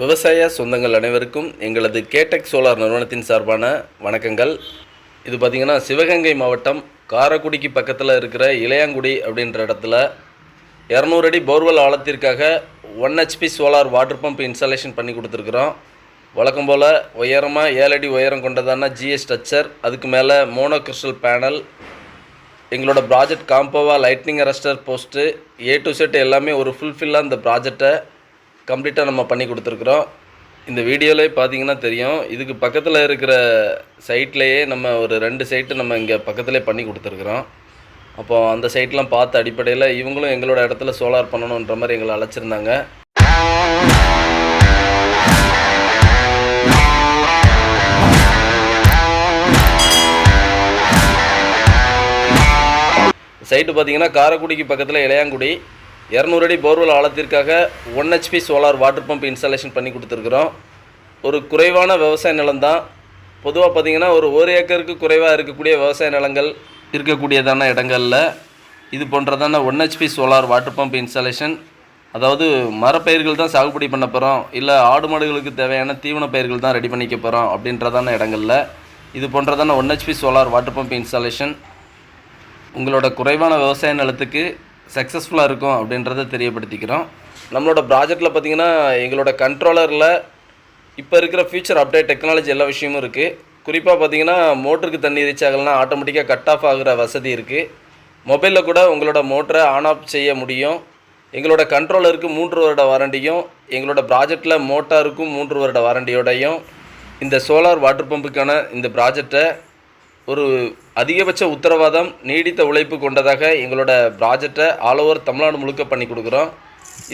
விவசாய சொந்தங்கள் அனைவருக்கும் எங்களது கேடெக் சோலார் நிறுவனத்தின் சார்பான வணக்கங்கள். இது பார்த்திங்கன்னா சிவகங்கை மாவட்டம் காரக்குடிக்கு பக்கத்தில் இருக்கிற இளையாங்குடி அப்படின்ற இடத்துல இரநூறு அடி borewell ஆழத்திற்காக one HP solar water pump installation பண்ணி கொடுத்துருக்குறோம். வழக்கம் போல் உயரமாக ஏழு அடி உயரம் கொண்டதான ஜிஎஸ் ஸ்ட்ரக்சர் அதுக்கு மேலே மோனோ கிறிஸ்டல் பேனல் எங்களோட project காம்போவா lightning arrester post A to Z எல்லாமே ஒரு ஃபுல்ஃபில்லாக இந்த ப்ராஜெக்டை கம்ப்ளீட்டாக நம்ம பண்ணி கொடுத்துருக்குறோம். இந்த வீடியோவிலே பார்த்தீங்கன்னா தெரியும். இதுக்கு பக்கத்தில் இருக்கிற சைட்லேயே நம்ம ஒரு ரெண்டு சைட்டு நம்ம இங்கே பக்கத்துலேயே பண்ணி கொடுத்துருக்குறோம். அப்போ அந்த சைட்லாம் பார்த்த அடிப்படையில் இவங்களும் எங்களோட இடத்துல சோலார் பண்ணணுன்ற மாதிரி எங்களை அழைச்சிருந்தாங்க. சைட்டு பார்த்தீங்கன்னா காரைக்குடிக்கு பக்கத்தில் இளையாங்குடி. இரநூறு அடி borewell ஆழத்திற்காக one HP solar water pump installation பண்ணி கொடுத்துருக்குறோம். ஒரு குறைவான விவசாய நிலம்தான். பொதுவாக பார்த்தீங்கன்னா ஒரு ஒரு ஏக்கருக்கு குறைவாக இருக்கக்கூடிய விவசாய நிலங்கள் இருக்கக்கூடியதான இடங்களில். இது போன்றதான one HP solar water pump installation அதாவது மரப்பயிர்கள் தான் சாகுபடி பண்ண போகிறோம் இல்லை ஆடு மாடுகளுக்கு தேவையான தீவன பயிர்கள் தான் ரெடி பண்ணிக்க போகிறோம் அப்படின்றதான இடங்களில். இது போன்றதான one HP solar water pump installation உங்களோட குறைவான விவசாய நிலத்துக்கு சக்ஸஸ்ஃபுல்லாக இருக்கும் அப்படின்றத தெரியப்படுத்திக்கிறோம். நம்மளோட ப்ராஜெக்டில் பார்த்திங்கன்னா எங்களோட கண்ட்ரோலரில் இப்போ இருக்கிற ஃபியூச்சர் அப்டேட் டெக்னாலஜி எல்லா விஷயமும் இருக்குது குறிப்பாக பார்த்தீங்கன்னா மோட்டருக்கு தண்ணி ரீச் ஆகலைன்னா ஆட்டோமேட்டிக்காக கட் ஆஃப் ஆகிற வசதி இருக்குது மொபைலில் கூட உங்களோட மோட்டரை ஆன் ஆஃப் செய்ய முடியும். எங்களோட கண்ட்ரோலருக்கு மூன்று வருட வாரண்டியும் எங்களோட ப்ராஜெக்டில் மோட்டாருக்கும் மூன்று வருட வாரண்டியோடையும் இந்த சோலார் வாட்டர் பம்புக்கான இந்த ப்ராஜெக்டை ஒரு அதிகபட்ச உத்தரவாதம் நீடித்த உழைப்பு கொண்டதாக எங்களோட ப்ராஜெக்டை ஆல் ஓவர் தமிழ்நாடு முழுக்க பண்ணி கொடுக்குறோம்.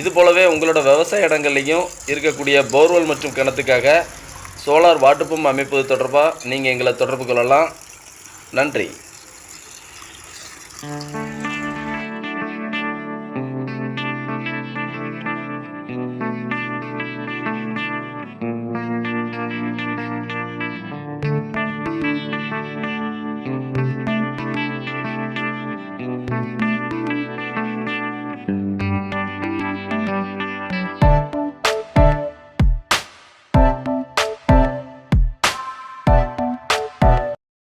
இது போலவே உங்களோட விவசாய இடங்கள்லையும் இருக்கக்கூடிய போர்வெல் மற்றும் கிணத்துக்காக சோலார் வாட்டர் பம்ப் அமைப்பது தொடர்பாக நீங்கள் எங்களை தொடர்பு கொள்ளலாம். நன்றி.